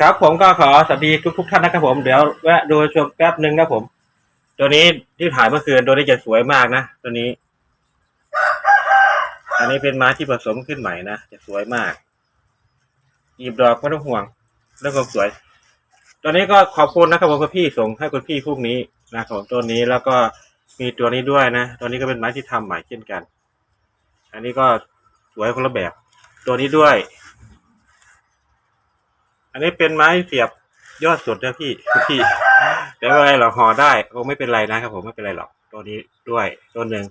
ครับผมก็ขอสวัสดีทุกทุกท่านนะครับผมเดี๋ยวแวะดูชมแป๊บหนึ่งครับผม ตัวนี้ที่ถ่ายเมื่อคืนตัวนี้จะสวยมากนะตัวนี้ อันนี้เป็นไม้ที่ผสมขึ้นใหม่นะจะสวยมากกีบดอกไม่ต้องห่วงเรื่องความสวย ตัวนี้ก็ขอบคุณนะครับผมคุณพี่ส่งให้คุณพี่พวกนี้นะครับผมตัวนี้แล้วก็มีตัวนี้ด้วยนะตัวนี้ก็เป็นไม้ที่ทำใหม่เช่นกัน อันนี้ก็สวยคนละแบบ ตัวนี้ด้วย อันนี้เป็นไม้เสียบยอดสุดนะพี่พี่แต่ไม่เป็นไรหรอกห่อได้คงไม่เป็นไรนะครับผมไม่เป็นไรหรอกตัวนี้ด้วยตัวหนึ่ง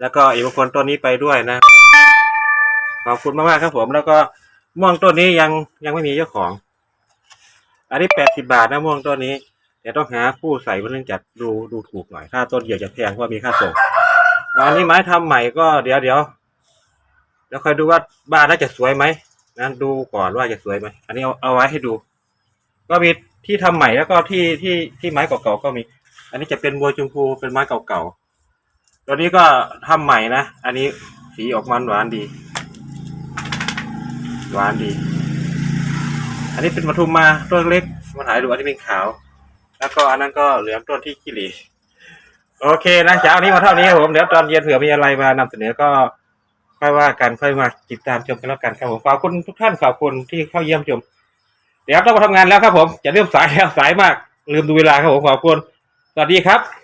แล้วก็อีกบางคนตัวนี้ไปด้วยนะขอบคุณมากๆครับผม แล้วก็ม่วงต้นนี้ยังยังไม่มีเจ้าของ อันนี้แปดสิบาทนะม่วงต้นนี้แต่ต้องหาผู้ใส่เพื่อจะดูดูถูกหน่อยค่าต้นเดียวจะแพงเพราะมีค่าส่งอันนี้ไม้ทำใหม่ก็เดี๋ยวเดี๋ยวเดี๋ยวคอยดูว่าบ้านน่าจะสวยไหม นะดูก่อนว่าจะสวยไหมอันนี้เอาเอาไว้ให้ดู ก็มีที่ทำใหม่แล้วก็ที่ที่ที่ไม้เก่าๆก็มี อันนี้จะเป็นบัวชมพูเป็นไม้เก่าๆตัวนี้ก็ทำใหม่นะอันนี้สีออกมันหวานดี หวานดี อันนี้เป็นปทุมมาต้นเล็กมาถ่ายดูอันนี้เป็นขาว แล้วก็อันนั้นก็เหลือต้นที่กิริโอเคนะเช้านี้มาเท่านี้ครับผมเดี๋ยวตอนเย็นเผื่อมีอะไรมานำเสนอก็ ค่อยว่ากันค่อยมาติดตามชมกันแล้วกันครับผมขอบคุณทุกท่านขอบคุณที่เข้าเยี่ยมชม เดี๋ยวต้องมาทำงานแล้วครับผมจะเริ่มสายแล้วสายมาก ลืมดูเวลาครับผมขอบคุณสวัสดีครับ